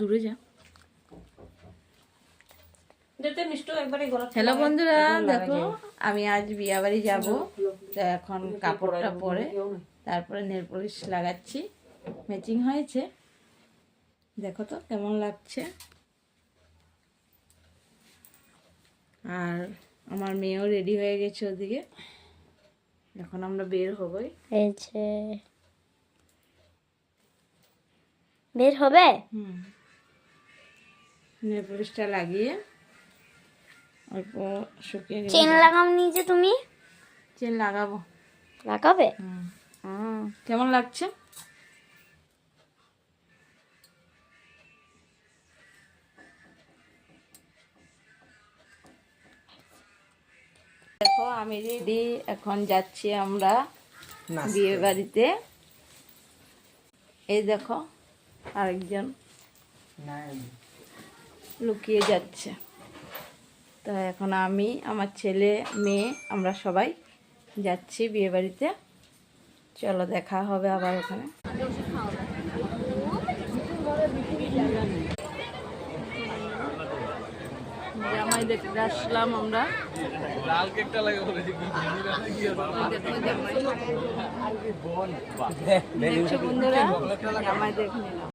দূরে যা। হ্যালো বন্ধুরা দেখো আমি আজ বিয়া বাড়ি যাব। এখন কাপড়টা পরে তারপরে নেল পলিশ লাগাচ্ছি। ম্যাচিং হয়েছে। দেখো তো কেমন লাগছে। আর আমার মেয়েও রেডি হয়ে গেছে ওদিকে। এখন আমরা বের হবই। বের হবে? হুম। লাগিয়ে অল্প শুকিয়ে চেন লাগাম নি যে তুমি? চেন লাগাবো। লাগাবে। কেমন লাগছে? দেখো আমি রেডি। এখন যাচ্ছি আমরা বিয়ে বাড়িতে এই দেখো আরেকজন। লুকিয়ে যাচ্ছে। তো এখন আমি আমার ছেলে মেয়ে আমরা সবাই যাচ্ছি বিয়ে বাড়িতে চলো দেখা হবে আবার ওখানে। জামাই দেখতে আসলাম আমরা। বন্ধুরা? জামাই দেখে নিলাম।